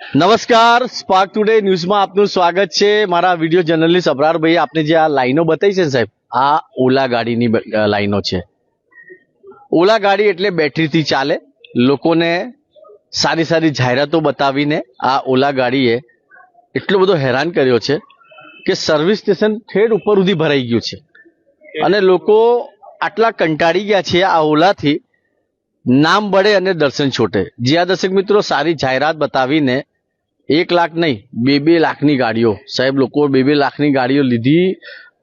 નમસ્કાર spark today ન્યૂઝમાં આપનું સ્વાગત છે. મારા વીડિયો જર્નલિસ્ટ અબરારભાઈ આપને જે આ લાઈનો બતાવી છે ને સાહેબ આ ઓલા ગાડીની લાઈનો છે. ઓલા ગાડી એટલે બેટરીથી ચાલે. લોકોને સારી સારી જાહેરાતો બતાવીને આ ઓલા ગાડીએ એટલો બધો હેરાન કર્યો છે કે સર્વિસ સ્ટેશન ઠેર ઉપર સુધી ભરાઈ ગયું છે. અને લોકો આટલા કંટાળી ગયા છે આ ઓલાથી નામ બળે અને દર્શન છોટે. જ્યાં દર્શક મિત્રો, સારી જાહેરાત બતાવીને એક લાખ નહીં, બે બે લાખની ગાડીઓ. સાહેબ, લોકો બે બે લાખની ગાડીઓ લીધી,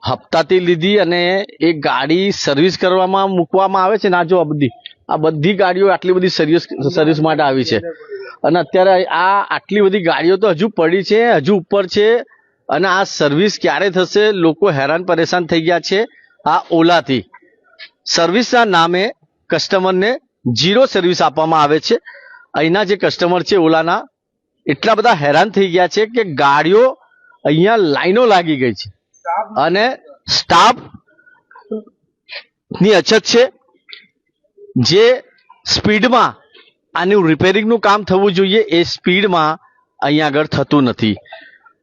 હપ્તાથી લીધી અને એ ગાડી સર્વિસ કરવામાં મૂકવામાં આવે છે ને જો આ બધી આ બધી ગાડીઓ આટલી બધી સર્વિસ સર્વિસ માટે આવી છે. અને અત્યારે આ આટલી બધી ગાડીઓ તો હજુ પડી છે, હજુ ઉપર છે અને આ સર્વિસ ક્યારે થશે લોકો હેરાન પરેશાન થઈ ગયા છે આ ઓલાથી. સર્વિસના નામે કસ્ટમરને ઝીરો સર્વિસ આપવામાં આવે છે. અહીંના જે કસ્ટમર છે ઓલાના, એટલા બધા હેરાન થઈ ગયા છે કે ગાડીઓ અહીંયા લાઈનો લાગી ગઈ છે. અને સ્ટાફની અછત છે. જે સ્પીડમાં આનું રિપેરિંગનું કામ થવું જોઈએ, એ સ્પીડમાં અહીંયા આગળ થતું નથી.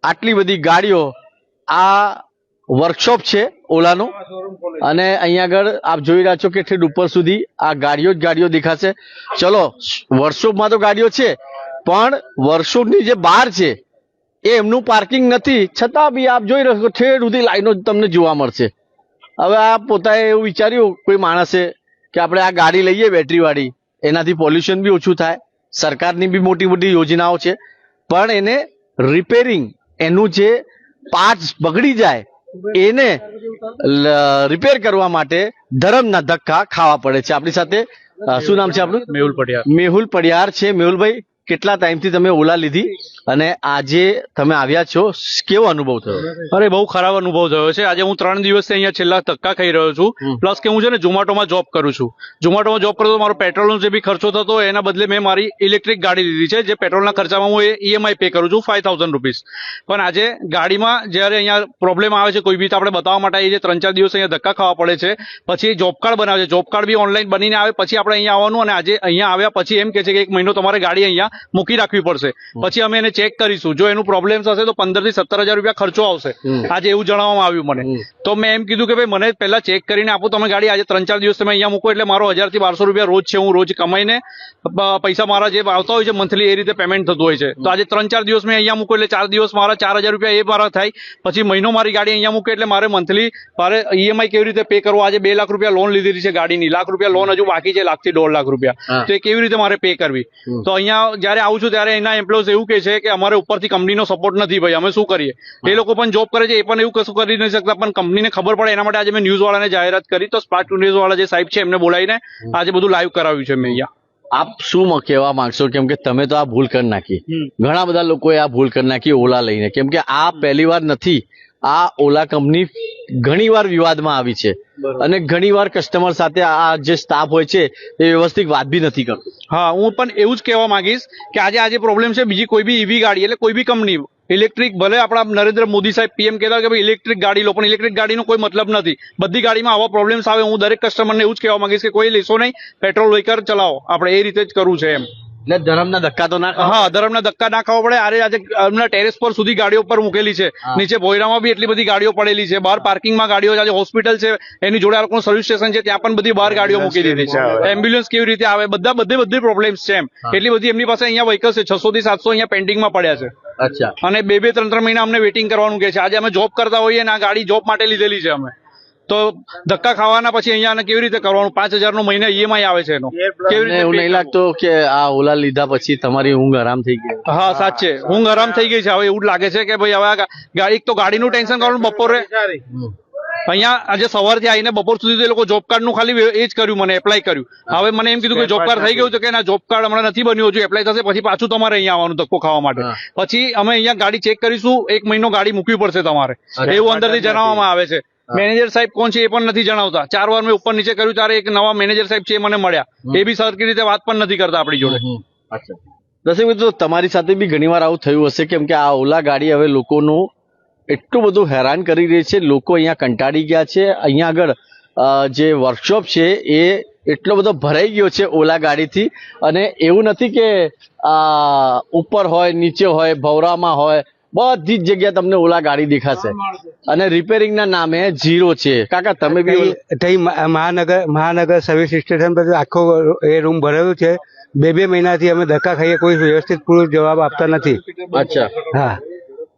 આટલી બધી ગાડીઓ આ વર્કશોપ છે ઓલાનું. અને અહીંયા આગળ આપ જોઈ રહ્યા છો કે ઠેઠ ઉપર સુધી આ ગાડીઓ જ ગાડીઓ દેખાશે. ચલો વર્કશોપમાં તો ગાડીઓ છે, પણ વર્કશોપની જે બહાર છે, એ એમનું પાર્કિંગ નથી. છતાં બી આપ જોઈ રહ્યો ઠેઠ સુધી લાઈનો તમને જોવા મળશે. હવે આ પોતાએ એવું વિચાર્યું, કોઈ માણસે, કે આપણે આ ગાડી લઈએ બેટરીવાળી એનાથી પોલ્યુશન બી ઓછું થાય. સરકારની બી મોટી મોટી યોજનાઓ છે. પણ એને રિપેરિંગ એનું જે પાર્ટ બગડી જાય એને રિપેર કરવા માટે ધરમના ધક્કા ખાવા પડે છે. આપણી સાથે શું નામ છે આપણું? મેહુલ પડિયાર મેહુલ પડિયાર છે. મેહુલભાઈ કેટલા ટાઈમથી તમે ઓલા લીધી? અને આજે તમે આવ્યા છો કેવો અનુભવ થયો? અરે બહુ ખરાબ અનુભવ થયો છે. આજે હું ત્રણ દિવસથી અહીંયા છેલ્લા ધક્કા ખાઈ રહ્યો છું. પ્લસ કે હું છે ને ઝોમેટોમાં જોબ કરું છું. ઝોમેટોમાં જોબ કરતો તો મારો પેટ્રોલનો જે બી ખર્ચો થતો એના બદલે મેં મારી ઇલેક્ટ્રિક ગાડી લીધી છે જે પેટ્રોલના ખર્ચામાં હું ઈએમઆઈ પે કરું છું ફાઈવ થાઉઝન્ડ રૂપીસ પણ આજે ગાડીમાં જ્યારે અહીંયા પ્રોબ્લેમ આવે છે કોઈ બી તો આપણે બતાવવા માટે આવીએ છીએ ત્રણ ચાર દિવસ અહીંયા ધક્કા ખાવા પડે છે પછી જોબ કાર્ડ બનાવે છે. જોબ કાર્ડ બી ઓનલાઈન બનીને આવે પછી આપણે અહીંયા આવવાનું અને આજે અહીંયા આવ્યા પછી એમ કે છે કે એક મહિનો તમારે ગાડી અહીંયા મૂકી રાખવી પડશે. પછી અમે એને ચેક કરીશું. જો એનું પ્રોબ્લેમ હશે તો પંદરથી સત્તર હજાર રૂપિયા ખર્ચો આવશે. આજે એવું જણાવવામાં આવ્યું મને. તો મેં એમ કીધું કે ભાઈ મને પહેલા ચેક કરીને આપો. તમે ગાડી આજે ત્રણ ચાર દિવસ તમે અહીંયા મૂકો એટલે મારો હજારથી બારસો રૂપિયા રોજ છે. હું રોજ કમાઈને પૈસા મારા જે આવતા હોય છે મંથલી એ રીતે પેમેન્ટ થતું હોય છે. તો આજે ત્રણ ચાર દિવસ મેં અહીંયા મૂકો એટલે ચાર દિવસ મારા ચાર હજાર રૂપિયા એ મારા થાય. પછી મહિનો મારી ગાડી અહીંયા મૂકે એટલે મારે મંથલી મારે ઈએમઆઈ કેવી રીતે પે કરવો? આજે બે લાખ રૂપિયા લોન લીધેલી છે ગાડીની. લાખ રૂપિયા લોન હજુ બાકી છે લાખથી દોઢ લાખ રૂપિયા. તો એ કેવી રીતે મારે પે કરવી? તો અહીંયા જયારે આવું છું ત્યારે એના એમ્પ્લોયઝ એવું કે છે કે અમારે ઉપરથી કંપનીનો સપોર્ટ નથી ભાઈ અમે શું કરીએ? એ લોકો પણ જોબ કરે છે એ પણ એવું કશું કરી નથી શકતા પણ કંપનીને ખબર પડે એના માટે આજે મેં ન્યૂઝ વાળાને જાહેરાત કરી. તો સ્પાર્ક ન્યૂઝ વાળા જે સાહેબ છે એમને બોલાવીને આજે બધું લાઈવ કરાવ્યું છે મેં અહીંયા. આપ શું કહેવા માંગશો? કેમ કે તમે તો આ ભૂલ કરી નાખી. ઘણા બધા લોકોએ આ ભૂલ કરી નાખી ઓલા લઈને. કેમ કે આ પહેલી વાર નથી. આ ઓલા કંપની ઘણી વાર વિવાદમાં આવી છે. અને ઘણી વાર કસ્ટમર સાથે આ જે સ્ટાફ હોય છે એ વ્યવસ્થિત વાત બી નથી કરતો. હા હું પણ એવું જ કહેવા માંગીશ કે આજે આજે પ્રોબ્લેમ છે બીજી કોઈ બી ઈવી ગાડી એટલે કોઈ બી કંપની ઇલેક્ટ્રિક ભલે આપણા નરેન્દ્ર મોદી સાહેબ પીએમ કહેતા કે ભાઈ ઇલેક્ટ્રિક ગાડી લો પણ ઇલેક્ટ્રિક ગાડીનો કોઈ મતલબ નથી. બધી ગાડીમાં આવા પ્રોબ્લેમ્સ આવે હું દરેક કસ્ટમરને એવું જ કહેવા માંગીશ કે કોઈ લેશો નહીં પેટ્રોલ વ્હીકલ ચલાવો. આપણે એ રીતે જ કરવું છે એમ. એટલે ધર્મના ધક્કા તો ના હા ધરમના ધક્કા ના ખાવા પડે. આરે આજે એમના ટેરેસ પર સુધી ગાડીઓ પર મૂકેલી છે. નીચે ભોયરામાં બી એટલી બધી ગાડીઓ પડેલી છે. બહાર પાર્કિંગમાં ગાડીઓ આજે હોસ્પિટલ છે. એની જોડે આ લોકોનું સર્વિસ સ્ટેશન છે. ત્યાં પણ બધી બહાર ગાડીઓ મૂકી દીધી છે. એમ્બ્યુલન્સ કેવી રીતે આવે? બધા બધે બધી પ્રોબ્લેમ્સ છે એમ. એટલી બધી એમની પાસે અહીંયા વ્હીકલ્સ છે. છસો થી સાતસો અહીંયા પેન્ડિંગમાં પડ્યા છે. અચ્છા. અને બે બે ત્રણ ત્રણ મહિના અમને વેટિંગ કરવાનું કે છે. આજે અમે જોબ કરતા હોઈએ ને આ ગાડી જોબ માટે લીધેલી છે અમે. તો ધક્કા ખાવાના પછી અહીંયા કેવી રીતે કરવાનું? પાંચ હજાર નો મહિને ઈએમઆઈ આવે છે એનો. એવું નહીં લાગતો કે આ ઓલા લીધા પછી તમારી ઊંઘ આરામ થઈ ગઈ. હા સાચે. ઊંઘ આરામ થઈ ગઈ છે. હવે એવું જ લાગે છે કે ભાઈ હવે ગાડી તો ગાડીનું ટેન્શન કરવાનું બપોરે. અહીંયા આજે સવારથી આવીને બપોર સુધી એ લોકો જોબ કાર્ડનું ખાલી એ જ કર્યું મને એપ્લાય કર્યું. હવે મને એમ કીધું કે જોબ કાર્ડ થઈ ગયું છે કે ના જોબ કાર્ડ હમણાં નથી બન્યું હજુ એપ્લાય થશે પછી પાછું તમારે અહીંયા આવવાનું ધક્કો ખાવા માટે. પછી અમે અહીંયા ગાડી ચેક કરીશું એક મહિનો ગાડી મૂકવી પડશે તમારે. એવું અંદરથી જણાવવામાં આવે છે. મેનેજર સાહેબ કોણ છે એ પણ નથી જણાવતા. ચાર વાર મેં ઉપર નીચે કર્યું ત્યારે એક નવા મેનેજર સાહેબ છે મને મળ્યા. એ બી સરખી રીતે વાત પણ નથી કરતા આપણી જોડે. દર્શક મિત્રો તમારી સાથે બી ઘણી વાર આવું થયું હશે કેમ કે આ ઓલા ગાડી હવે લોકોનું એટલું બધું હેરાન કરી રહી છે લોકો અહીંયા કંટાળી ગયા છે. અહીંયા આગળ જે વર્કશોપ છે એ એટલો બધો ભરાઈ ગયો છે ઓલા ગાડીથી. અને એવું નથી કે આ ઉપર હોય નીચે હોય ભવરામાં હોય બધી જ જગ્યાએ તમને ઓલા ગાડી દેખાશે. અને રિપેરિંગ ના નામે જીરો છે. કાકા તમે બી તઈ મહાનગર મહાનગર સર્વિસ સ્ટેશન પર આખો એ રૂમ ભરેલો છે. બે બે મહિનાથી અમે ધક્કા ખાઈએ કોઈ વ્યવસ્થિત પૂરો જવાબ આપતા નથી. અચ્છા. હા.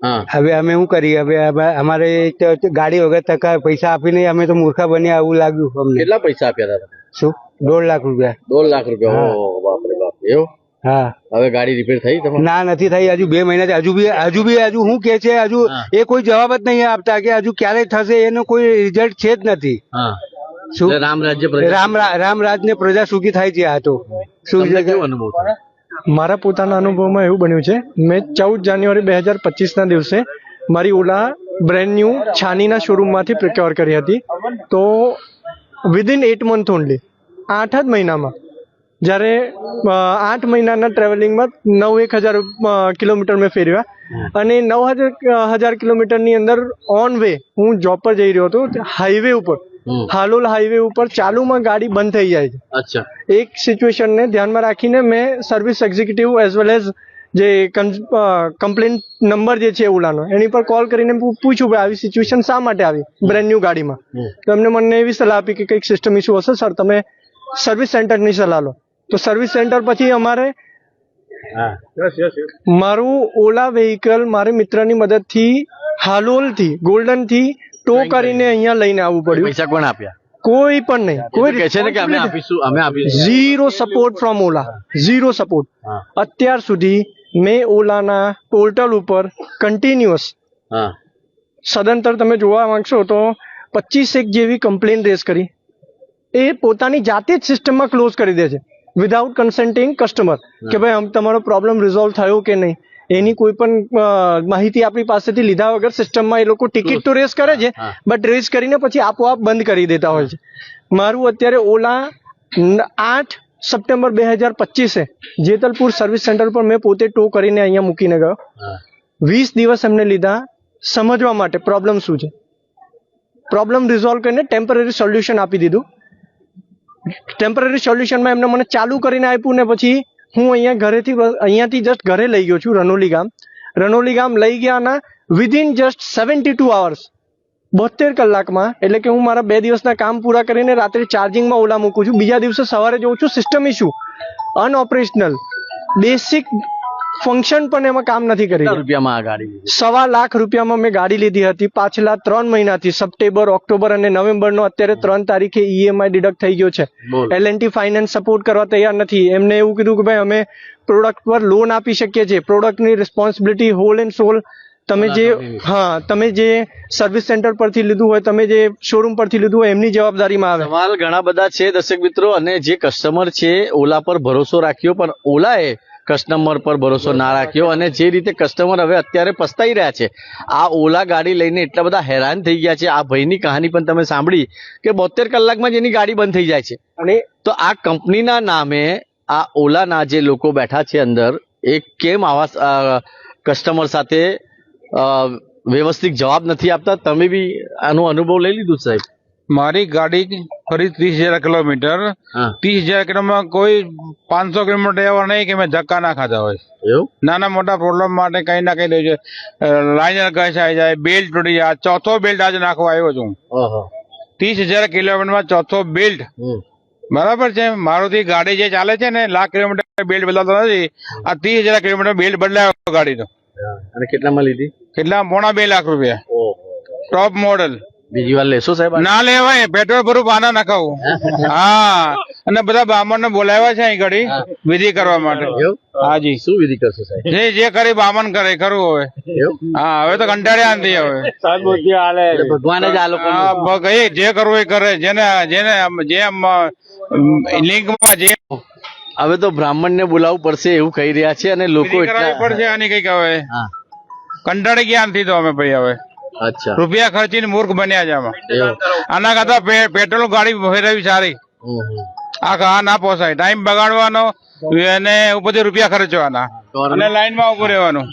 હા. હવે અમે શું કરીએ? હવે અમારે ગાડી વગર ટકા પૈસા આપીને અમે તો મૂર્ખા બન્યા આવું લાગ્યું અમને. કેટલા પૈસા આપ્યા હતા? શું? દોઢ લાખ રૂપિયા. દોઢ લાખ રૂપિયા. બાપરે બાપ. એવું? હા. હવે ગાડી રિપેર થઈ તમારે? ના નથી થઈ. હજુ બે મહિનાથી હજુ બી હજુ બી હજુ શું કે છે હજુ એ કોઈ જવાબ જ નહીં આપતા કે હજુ ક્યારે થશે એનો કોઈ રિઝલ્ટ છે જ નથી. હા. રામ રાજ્ય પ્રજા રામ રામ રાજ પ્રજા સુખી થાય છે આ તો. શું છે? અનુભવ મારા પોતાના અનુભવમાં એવું બન્યું છે. મેં ચૌદ જાન્યુઆરી બે હજાર પચીસના દિવસે મારી ઓલા બ્રેન્ડ ન્યુ છાનીના શોરૂમમાંથી પ્રિક્યોર કરી હતી. તો વિધિન એટ મંથ ઓનલી આઠ જ મહિનામાં. જ્યારે આઠ મહિનાના ટ્રાવેલિંગમાં નવ એક હજાર કિલોમીટર મેં ફેરવ્યા અને નવ હજાર હજાર કિલોમીટરની અંદર ઓન વે હું જોબ પર જઈ રહ્યો હતો હાઈવે ઉપર. હાલોલ હાઈવે ઉપર ચાલુમાં ગાડી બંધ થઈ જાય છે. અચ્છા. એક સિચ્યુએશનને ધ્યાનમાં રાખીને મેં service executive as well as જે કમ્પ્લેન નંબર જે છે ઓલાનો એની પર કોલ કરીને પૂછ્યું ભાઈ આવી સિચ્યુએશન શા માટે આવી? બ્રેન્ડ ન્યુ ગાડીમાં. તો એમને મને એવી સલાહ આપી કે કંઈક સિસ્ટમ ઇસ્યુ હશે સર તમે સર્વિસ સેન્ટરની સલાહ લો. તો સર્વિસ સેન્ટર પછી અમારે મારું ઓલા વેહિકલ મારી મિત્રની મદદથી હાલોલથી ગોલ્ડનથી ટો કરીને અહીંયા લઈને આવવું પડ્યું. પૈસા કોણ આપ્યા? કોઈ પણ નહીં. કોઈ કહે છે ને કે અમે આપીશું અમે આપીશું. Zero support from Ola zero support અત્યાર સુધી મેં ઓલાના પોર્ટલ ઉપર કન્ટિન્યુઅસ હા. સદંતર તમે જોવા માંગશો તો પચીસ એક જેવી કમ્પ્લેન રેસ કરી. એ પોતાની જાતે જ સિસ્ટમમાં ક્લોઝ કરી દે છે. વિધાઉટ કન્સેન્ટિંગ કસ્ટમર કે ભાઈ આમ તમારો પ્રોબ્લેમ રિઝોલ્વ થયો કે નહીં? એની કોઈ પણ માહિતી આપણી પાસેથી લીધા વગર સિસ્ટમમાં એ લોકો ટિકિટ તો રેસ કરે છે બટ રેસ કરીને પછી આપોઆપ બંધ કરી દેતા હોય છે. મારું અત્યારે ઓલા આઠ સપ્ટેમ્બર બે હજાર પચીસે જેતલપુર સર્વિસ સેન્ટર પર મેં પોતે ટો કરીને અહીંયા મૂકીને ગયો. વીસ દિવસ એમને લીધા સમજવા માટે પ્રોબ્લેમ શું છે. પ્રોબ્લેમ રિઝોલ્વ કરીને ટેમ્પરરી સોલ્યુશન આપી દીધું. ટેમ્પરરી સોલ્યુશનમાં એમને મને ચાલુ કરીને આપ્યું ને પછી હું અહીંયા ઘરેથી અહીંયાથી જસ્ટ ઘરે લઈ ગયો છું, રનોલી ગામ. રનોલી ગામ લઈ ગયાના within just seventy two hours બોતેર કલાકમાં, એટલે કે હું મારા બે દિવસના કામ પૂરા કરીને રાત્રે ચાર્જિંગમાં ઓલા મૂકું છું. બીજા દિવસે સવારે જોઉં છું system issue unoperational basic function પણ એમાં કામ નથી કરી રૂપિયામાં આ ગાડી સવા લાખ રૂપિયામાં મેં ગાડી લીધી હતી. પાછલા ત્રણ મહિનાથી સપ્ટેમ્બર ઓક્ટોબર અને નવેમ્બરનો અત્યારે ત્રણ તારીખે ઈએમઆઈ ડિડક્ટ થઈ ગયો છે. એલ એલ ફાઇનાન્સ સપોર્ટ કરવા તૈયાર નથી. એમને એવું કીધું કે ભાઈ અમે પ્રોડક્ટ પર લોન આપી શકીએ છીએ. પ્રોડક્ટની રિસ્પોન્સિબિલિટી હોલ એન્ડ સોલ તમે જે હા તમે જે સર્વિસ સેન્ટર પરથી લીધું હોય તમે જે શોરૂમ પરથી લીધું હોય એમની જવાબદારીમાં આવે. સવાલ ઘણા બધા છે દર્શક મિત્રો અને જે કસ્ટમર છે ઓલા પર ભરોસો રાખ્યો પણ ઓલાએ કસ્ટમર પર ભરોસો ના રાખ્યો અને જે રીતે કસ્ટમર હવે અત્યારે પસ્તાઈ રહ્યા છે આ ઓલા ગાડી લઈને એટલા બધા હેરાન થઈ ગયા છે. આ ભાઈની કહાની પણ તમે સાંભળી કે બોતેર કલાકમાં જ એની ગાડી બંધ થઈ જાય છે. અને તો આ કંપનીના નામે આ ઓલાના જે લોકો બેઠા છે અંદર એ કેમ આવા કસ્ટમર સાથે વ્યવસ્થિત જવાબ નથી આપતા? તમે બી આનો અનુભવ લઈ લીધું સાહેબ? મારી ગાડી ફરી ત્રીસ હજાર કિલોમીટર. ત્રીસ હજાર કિલોમીટર કોઈ પાંચસો કિલોમીટર એવા નહીં કે મેં ધક્કા ના ખાતા હોય. એવું? નાના મોટા પ્રોબ્લેમ માટે કઈ ના કઈ છે લાઇનર ઘસાઈ જાય બેલ્ટ તૂટી જાય. ચોથો બેલ્ટ આજે નાખવા આવ્યો છું. ત્રીસ હજાર કિલોમીટરમાં ચોથો બેલ્ટ બરાબર છે? મારુતિ ગાડી જે ચાલે છે ને લાખ કિલોમીટર બેલ્ટ બદલાતો નથી. આ ત્રીસ હજાર કિલોમીટર બેલ્ટ બદલાયો ગાડીનો. અને કેટલામાં લીધી? કેટલા? પોણા બે લાખ રૂપિયા. ટોપ મોડલ બીજી વાર લેશો સાહેબ ના લેવાય પેટ્રોલ ભરું પાના નખાવું હા અને બધા બ્રાહ્મણ ને બોલાવ્યા છે અહીં ઘડી વિધિ કરવા માટે. હાજી. શું વિધિ કરશો સાહેબ? જે જે કરી બ્રાહ્મણ કરે ખરું હવે. હા હવે તો કંટાળ્યા નથી હવે. ભગવાન જ આ લોકો જે કરવું એ કરે જેને જેને જે લિંકમાં જે હવે તો બ્રાહ્મણ ને બોલાવવું પડશે એવું કહી રહ્યા છે અને લોકો પડશે આની કંઈક હવે. હા. કંટાળી ગયા નથી તો અમે ભાઈ હવે. અચ્છા. રૂપિયા ખર્ચીને મૂર્ખ બન્યા છે આમાં. આના કરતા પેટ્રોલ ગાડી ફેરવી સારી. આ આ ના પોસાય. ટાઈમ બગાડવાનો અને ઉપરથી રૂપિયા ખર્ચવાના. અને લાઈનમાં ઉભું રહેવાનું.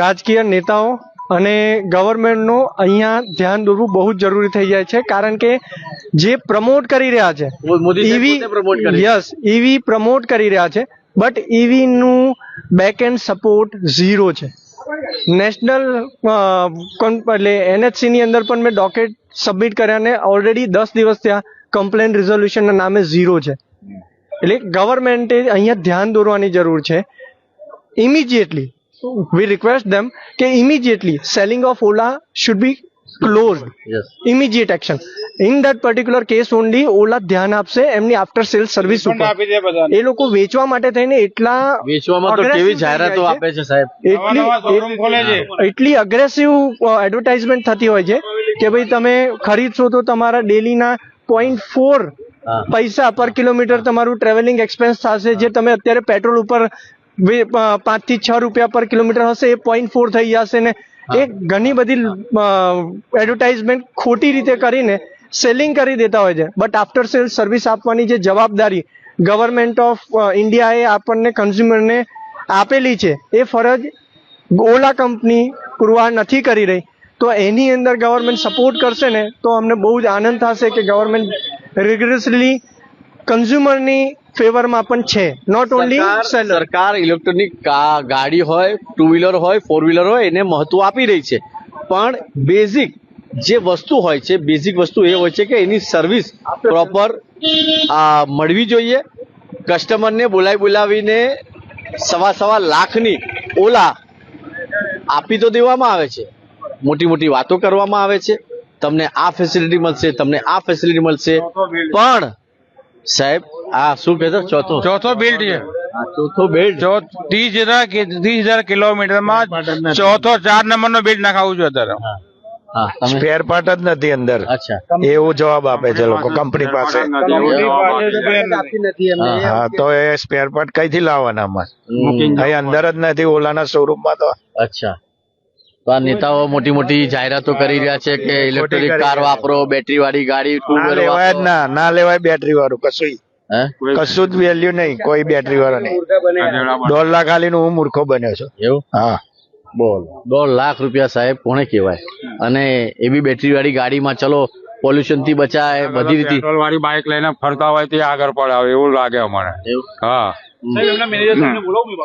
રાજકીય નેતાઓ અને ગવર્મેન્ટનું અહીંયા ધ્યાન દોરવું બહુ જ જરૂરી થઈ જાય છે કારણ કે જે પ્રમોટ કરી રહ્યા છે ઈવી. યસ ઈવી પ્રમોટ કરી રહ્યા છે બટ ઈવીનું બેક એન્ડ સપોર્ટ ઝીરો છે. નેશનલ એટલે એનએચસી ની અંદર પણ મેં ડોકેટ સબમિટ કર્યા ને ઓલરેડી દસ દિવસ ત્યાં કમ્પ્લેન રિઝોલ્યુશનના નામે ઝીરો છે. એટલે ગવર્મેન્ટે અહીંયા ધ્યાન દોરવાની જરૂર છે. ઇમિજિએટલી વી રિક્વેસ્ટ ધેમ કે immediately selling of Ola should be close immediate action in that particular case only Ola ધ્યાન આપશે એમની આફ્ટર સેલ સર્વિસ ઉપર આપી દે બધાને એ લોકો વેચવા માટે થઈને એટલા વેચવામાં તો કેવી જાહેરાતો આપે છે સાહેબ? એટલી એટલી અગ્રેસિવ એડવર્ટાઇઝમેન્ટ થતી હોય છે કે ભાઈ તમે ખરીદશો તો તમારા ડેલીના પોઈન્ટ ફોર પૈસા પર કિલોમીટર તમારું ટ્રાવેલિંગ એક્સપેન્સ થશે જે તમે અત્યારે પેટ્રોલ ઉપર પાંચથી છ રૂપિયા પર કિલોમીટર હશે એ પોઈન્ટ ફોર થઈ જશે ને એ ઘણી બધી એડવર્ટાઇઝમેન્ટ ખોટી રીતે કરીને સેલિંગ કરી દેતા હોય છે. બટ આફ્ટર સેલ સર્વિસ આપવાની જે જવાબદારી ગવર્મેન્ટ ઓફ ઇન્ડિયાએ આપણને કન્ઝ્યુમરને આપેલી છે, એ ફરજ ઓલા કંપની પુરવાર નથી કરી રહી. તો એની અંદર ગવર્મેન્ટ સપોર્ટ કરશે ને, તો અમને બહુ જ આનંદ થશે કે ગવર્મેન્ટ રિગ્રેસલી કન્ઝ્યુમરની ફેવરમાં પણ છે. નોટ ઓનલી સરકાર ઇલેક્ટ્રોનિક ગાડી હોય ટુ વ્હીલર હોય ફોર વ્હીલર હોય એને મહત્વ આપી રહી છે. પણ બેઝિક જે વસ્તુ હોય છે બેઝિક વસ્તુ એ હોય છે કે એની સર્વિસ પ્રોપર મળવી જોઈએ. કસ્ટમરને બોલાવી બોલાવીને સવા સવા લાખની ઓલા આપી તો દેવામાં આવે છે. મોટી મોટી વાતો કરવામાં આવે છે. તમને આ ફેસિલિટી મળશે તમને આ ફેસિલિટી મળશે. પણ સાહેબ આ શું કહેતો ચોથો. ચોથો બિલ્ડ છે. ચોથો બેલ્ટ ત્રીસ હજાર કે- ત્રીસ હજાર કિલોમીટરમાં ચોથો ચાર નંબર નો બિલ્ડ નખાવું છું અત્યારે. હા. સ્પેર પાર્ટ જ નથી અંદર. એવું જવાબ આપે છે લોકો કંપની પાસે. હા તો એ સ્પેર પાર્ટ કઈથી લાવવાના અમારે અંદર જ નથી ઓલાના શોરૂમમાં તો. અચ્છા. તો આ નેતાઓ મોટી મોટી જાહેરાતો કરી રહ્યા છે કે ઇલેક્ટ્રિક કાર વાપરો બેટરી વાળી ગાડી ના લેવાય ના ના લેવાય બેટરી વાળું કશું હે કશું જ વેલ્યુ નહીં કોઈ બેટરી વાળો નહીં દોઢ લાખ ખાલી હું મૂર્ખો બન્યો છું. એવું? હા. બોલ. દોઢ લાખ રૂપિયા સાહેબ કોને કહેવાય? અને એ બી બેટરી વાળી ગાડીમાં ચલો પોલ્યુશનથી બચાય બધી રીતે. પેટ્રોલ વાળી બાઇક લઈને ફરતા હોય તે આગળ પડે એવું લાગે અમારે. હા.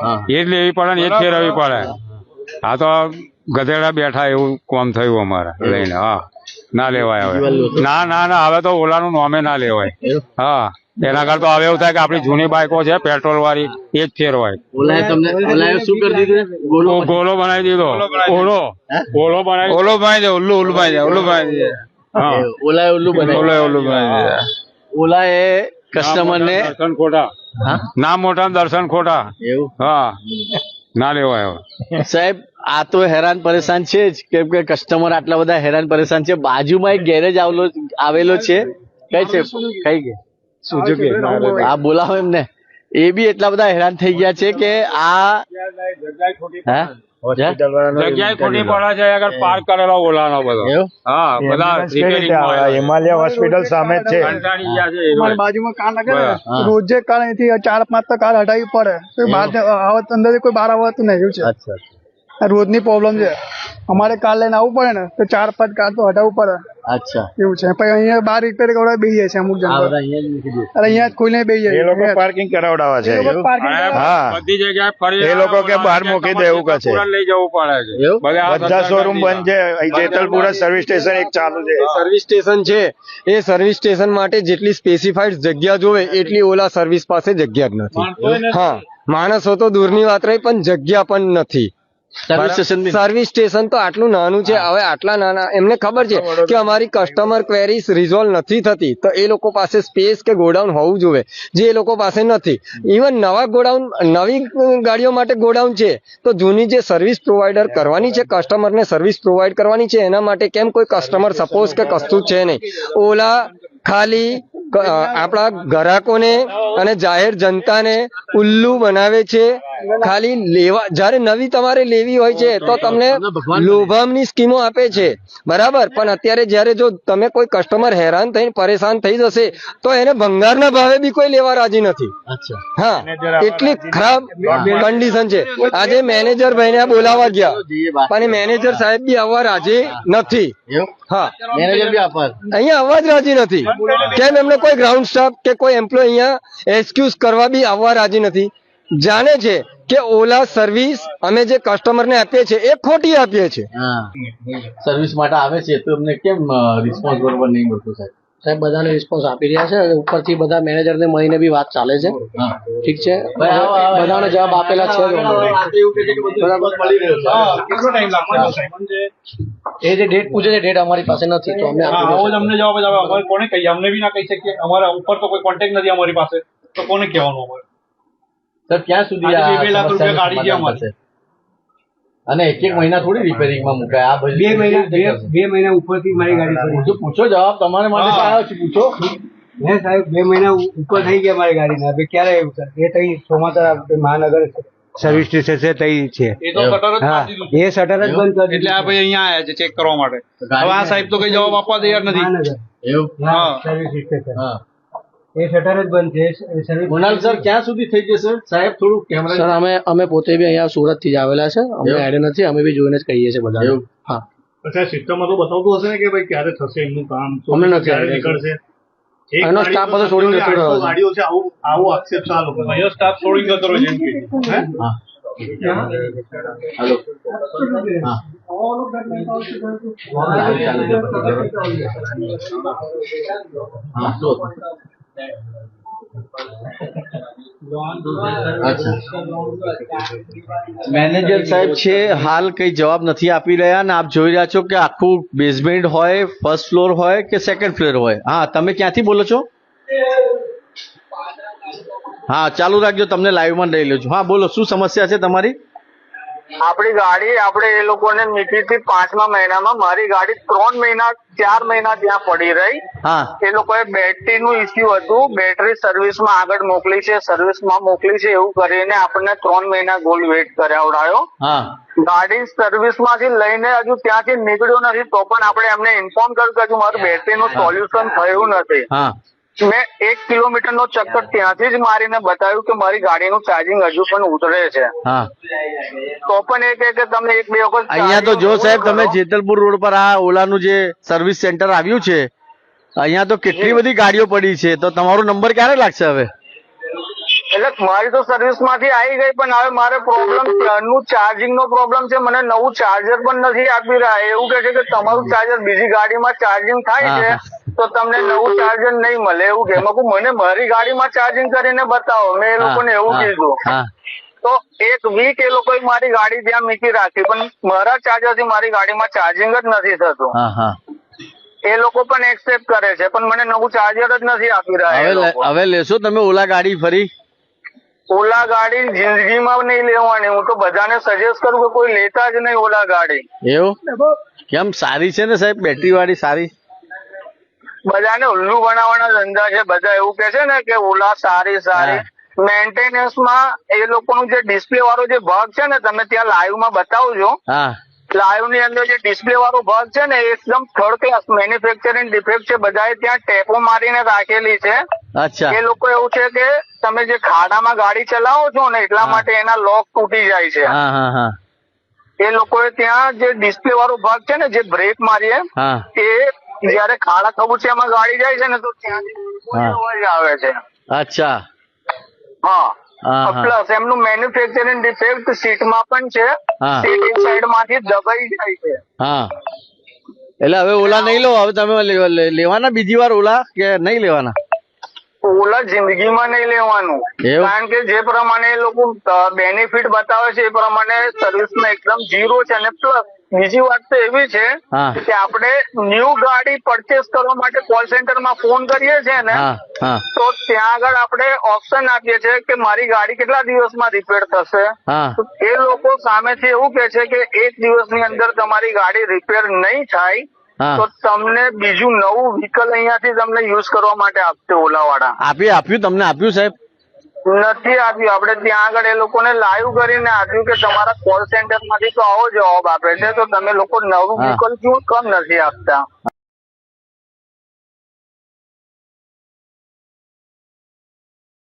હા. એ જ લેવી પડે ને એ જ ફેરવવી પડે. આ તો ગધેડા બેઠા એવું કોમ થયું અમારે લઈને હા. ના લેવાય હવે. ના ના ના હવે તો ઓલાનું નોમે ના લેવાય. હા. એના કરતા હવે એવું થાય કે આપણી જૂની બાઇકો છે પેટ્રોલ વાળી એ જ ફેરવાય ગોલો બનાવી દીધો. ઓલો. ઓલો બનાવી ઓલો બનાવી દે ઉલ્લુ ઉલ્લુ બનાવી દે ઉલ્લુ બનાવી દે. ઓલા ઉલ્લુ બનાવી ઓલા ઉલ્લુ બનાવી દે. ઓલા એ કસ્ટમર ને દર્શન ખોટા. ના મોટા ને દર્શન ખોટા. એવું? હા. ના લેવાય હવે. સાહેબ આ તો હેરાન પરેશાન છે જ. કેમ કે કસ્ટમર આટલા બધા હેરાન પરેશાન છે. બાજુમાં એક ગેરેજ આવેલો આવેલો છે. કઈ છે? કઈ કે આ બોલાવો એમને. એ બી એટલા બધા હેરાન થઈ ગયા છે કે આ? જગ્યાએ ખોટી પડે છે આગળ પાર્ક કરેલો ઓલાનો બધો. હા બધા Ambulance કેવી રીતે આવે? રિપેરિંગ હિમાલય હોસ્પિટલ સામે જ છે. બાજુમાં કાર લાગે રોજે કાર અહીંથી ચાર પાંચ તો કાર હટાવી પડે. આવત અંદર કોઈ બહાર આવતું નહીં એવું છે. રોજની પ્રોબ્લેમ છે. અમારે કાર લઈને આવવું પડે ને તો ચાર પાંચ કાર તો હટાવવું પડે. અચ્છા. એવું છે. પછી અહીંયા બહાર રિપેર કરવા બેસી જાય છે અમુક જણ. બધા અહીંયા જ મૂકી દો. અરે અહીંયા જ કોઈને બેસી એ લોકો પાર્કિંગ કરાવડાવે છે હા. બધી જગ્યાએ ફરી એ લોકો કે બહાર મૂકી દે એવું કહે છે. લઈ જવું પડે છે. બધા શોરૂમ બંધ છે. જેતલપુર સર્વિસ સ્ટેશન એક ચાલુ છે. સર્વિસ સ્ટેશન છે. એ સર્વિસ સ્ટેશન માટે જેટલી સ્પેસિફાઈડ જગ્યા જોવે એટલી ઓલા સર્વિસ પાસે જગ્યા જ નથી. હા. માણસો તો દૂરની વાત રહી પણ જગ્યા પણ નથી. સર્વિસ સ્ટેશન તો આટલું નાનું છે હવે આટલા નાના એમને ખબર છે કે અમારી કસ્ટમર ક્વેરીઝ રિઝોલ્વ નથી થતી તો એ લોકો પાસે સ્પેસ કે ગોડાઉન હોવું જોઈએ જે એ લોકો પાસે નથી. ઇવન નવા ગોડાઉન નવી ગાડીઓ માટે ગોડાઉન છે તો જૂની જે સર્વિસ પ્રોવાઈડર કરવાની છે કસ્ટમરને સર્વિસ પ્રોવાઈડ કરવાની છે એના માટે કેમ કોઈ કસ્ટમર સપોઝ કે કશું છે નહીં. ઓલા ખાલી આપણા ગ્રાહકોને અને જાહેર જનતાને ઉલ્લુ બનાવે છે. ખાલી લેવા જ્યારે નવી તમારે લેવી હોય છે તો તમને લોભામની સ્કીમો આપે છે. બરાબર? પણ અત્યારે જ્યારે જો તમે કોઈ કસ્ટમર હેરાન થઈને પરેશાન થઈ જશે તો એને ભંગારના ભાવે બી કોઈ લેવા રાજી નથી. હા. એટલી ખરાબ કન્ડિશન છે. આજે મેનેજર ભાઈને બોલાવા ગયા. પણ મેનેજર સાહેબ બી આવવા રાજી નથી. હા મેનેજર બી આપાર અહીંયા આવવા જ રાજી નથી. કેમ એમને કોઈ ગ્રાઉન્ડ સ્ટાફ કે કોઈ એમ્પ્લોય અહીંયા એક્સક્યુઝ કરવા બી આવવા રાજી નથી. જાણે છે કે ઓલા સર્વિસ અમે જે કસ્ટમરને આપીએ છીએ એ ખોટી આપીએ છીએ. સર્વિસ માટે આવે છે તો અમને કેમ રિસ્પોન્સ બરોબર નહીં મળતો સાહેબ? સાહેબ બધાને રિસ્પોન્સ આપી રહ્યા છે અને ઉપરથી બધા મેનેજરને મળીને બી વાત ચાલે છે. ઠીક છે. બધાને જવાબ આપેલા છે એ જે ડેટ પૂછે છે ડેટ અમારી પાસે નથી તો અમે આપી આવો જ અમને જવાબ જ આવે અમારે કોને કહીએ? અમને બી ના કહી શકીએ. અમારા ઉપર તો કોઈ કોન્ટેક્ટ નથી અમારી પાસે. તો કોને કહેવાનું અમારે? સર ક્યાં સુધી બે લાખ રૂપિયા કાઢી ગયા અમારી. અને એક એક મહિના થોડી રિપેરિંગમાં મુકાય. આ બધું બે મહિના બે મહિના ઉપરથી મારી ગાડી પૂછો પૂછો જવાબ. તમારે માટે આવ્યો છે પૂછો. હે સાહેબ બે મહિના ઉપર થઈ ગયા મારી ગાડીને. હવે ક્યારે આવ્યું સર એ તઈ સોમાતર મહાનગર સર્વિસ સ્ટેશન છે તઈ છે. એ તો શટર જ એ શટર જ બંધ કરી એટલે આ ભાઈ અહીંયા આવ્યા છે ચેક કરવા માટે. હવે આ સાહેબ તો કઈ જવાબ આપવા તૈયાર નથી. એવું? હા હા. સર્વિસ સ્ટેશન હા. એ શટર જ બંધ છે. મોનાલ સર ક્યાં સુધી થઈ જશે? સાહેબ થોડું કેમેરા સર અમે અમે પોતે બી અહીંયા સુરતથી જ આવેલા છે. અમને એવું? આઈડિયા નથી અમે બી જોઈને જ કહીએ છીએ બધા હા. અચ્છા સિસ્ટમમાં તો બતાવતું હશે ને કે ભાઈ ક્યારે થશે એમનું કામ? તો અમને નથી ક્યારે નીકળશે? એક એનો સ્ટાફ બધો છોડીને જતો રહ્યો છે. ગાડીઓ છે આવું આવો આક્ષેપ ચાલો આ સ્ટાફ છોડી જતો રહ્યો જેમ કે હા? હાલો. હા? મેનેજર સાહેબ છે, હાલ કઈ જવાબ નથી આપી રહ્યા અને આપ જોઈ રહ્યા છો કે આખું બેઝમેન્ટ હોય ફર્સ્ટ ફ્લોર હોય કે સેકન્ડ ફ્લોર હોય? હા, તમે ક્યાંથી બોલો છો? હા, ચાલુ રાખજો, તમને લાઈવમાં લઈ લો હા, બોલો, શું સમસ્યા છે તમારી? આપણી ગાડી આપણે એ લોકોને મીઠી થી પાંચમા મહિનામાં મારી ગાડી ત્રણ મહિના ચાર મહિના ત્યાં પડી રહી. એ લોકોએ બેટરી નું ઇસ્યુ હતું. બેટરી સર્વિસમાં આગળ મોકલી છે સર્વિસમાં મોકલી છે એવું કરીને આપણને ત્રણ મહિના ગોલ વેટ કરાવડાયો. ગાડી સર્વિસમાંથી લઈને હજુ ત્યાંથી નીકળ્યો નથી તો પણ આપણે એમને ઇન્ફોર્મ કર્યું કે હજુ મારું બેટરી નું સોલ્યુશન થયું નથી. મેં એક કિલોમીટર નો ચક્કર ત્યાંથી જ મારીને બતાવ્યું કે મારી ગાડીનું ચાર્જિંગ હજુ પણ ઉતરે છે. હા. તો પણ એ કહે કે તમે એક બે વખત અહીંયા તો જો સાહેબ તમે જેતલપુર રોડ પર આ ઓલાનું જે સર્વિસ સેન્ટર આવ્યું છે અહીંયા તો કેટલી બધી ગાડીઓ પડી છે. તો તમારો નંબર ક્યારે લાગશે હવે? એટલે મારી તો સર્વિસમાંથી આવી ગઈ પણ હવે મારે પ્રોબ્લેમનું ચાર્જિંગ નો પ્રોબ્લેમ છે. મને નવું ચાર્જર પણ નથી આપી રહ્યા. એવું કે છે કે તમારું ચાર્જર બીજી ગાડીમાં ચાર્જિંગ થાય છે તો તમને નવું ચાર્જર નહીં મળે. એવું કે મને મારી ગાડીમાં ચાર્જિંગ કરીને બતાવો. મેં એ લોકોને એવું કીધું. તો એક વીક એ લોકોએ મારી ગાડી ત્યાં મૂકી રાખી પણ મારા ચાર્જરથી મારી ગાડીમાં ચાર્જિંગ જ નથી થતું. એ લોકો પણ એક્સેપ્ટ કરે છે પણ મને નવું ચાર્જર જ નથી આપી રહ્યા. હવે લેશો તમે ઓલા ગાડી ફરી? ઓલા ગાડી જિંદગીમાં નહીં લેવાની. હું તો બધાને સજેસ્ટ કરું કે કોઈ લેતા જ નહીં ઓલા ગાડી. એવું? કેમ? સારી છે ને સાહેબ? બેટરી વાળી સારી? બધાને ઉલ્લુ બનાવવાના ધંધા છે. બધા એવું કે છે ને કે ઓલા સારી સારી. મેન્ટેનન્સમાં એ લોકોનું જે ડિસ્પ્લે વાળો જે ભાગ છે ને તમે ત્યાં લાઈવમાં બતાવજો. હા. લાઈવની અંદર જે ડિસ્પ્લે વાળો ભાગ છે ને એકદમ થર્ડ ક્લાસ મેન્યુફેક્ચરિંગ ડિફેક્ટ છે. બધાએ ત્યાં ટેપો મારીને રાખેલી છે. અચ્છા. એ લોકો એવું છે કે તમે જે ખાડામાં ગાડી ચલાવો છો ને એટલા માટે એના લોક તૂટી જાય છે. એ લોકોએ ત્યાં જે ડિસ્પ્લે વાળો ભાગ છે ને જે બ્રેક મારીએ એ જયારે ખાડા ખબુચિયામાં ગાડી જાય છે ને તો ત્યાં અવાજ આવે છે. અચ્છા. હા. પ્લસ એમનું મેન્યુફેક્ચરિંગ ડિફેક્ટ સીટમાં પણ છે. સીટિંગ સીટ સાઈડમાંથી દબાઈ જાય છે. હા. એટલે હવે ઓલા નહીં લો હવે તમે લેવાના બીજી વાર ઓલા કે નહીં લેવાના? ઓલા જિંદગીમાં નહીં લેવાનું? કારણ કે જે પ્રમાણે એ લોકો બેનિફિટ બતાવે છે એ પ્રમાણે સર્વિસમાં એકદમ ઝીરો છે અને પ્લસ બીજી વાત તો એવી છે કે આપણે ન્યૂ ગાડી પરચેસ કરવા માટે કોલ સેન્ટરમાં ફોન કરીએ છીએ ને તો ત્યાં આગળ આપણે ઓપ્શન આપીએ છીએ કે મારી ગાડી કેટલા દિવસમાં રિપેર થશે? એ લોકો સામેથી એવું કે છે કે એક દિવસની અંદર તમારી ગાડી રિપેર નહીં થાય તો તમને બીજું નવું વ્હીકલ અહીંયાથી તમને યુઝ કરવા માટે આપશે ઓલા વાળા આપ્યું આપ્યું તમને આપ્યું સાહેબ. નથી આપ્યું આપણે ત્યાં આગળ એ લોકોને લાઈવ કરીને આપ્યું કે તમારા કોલ સેન્ટરમાંથી તો આવો જવાબ આપે છે. તો તમે લોકો નવું. વિકલ્પ શું કેમ નથી આપતા?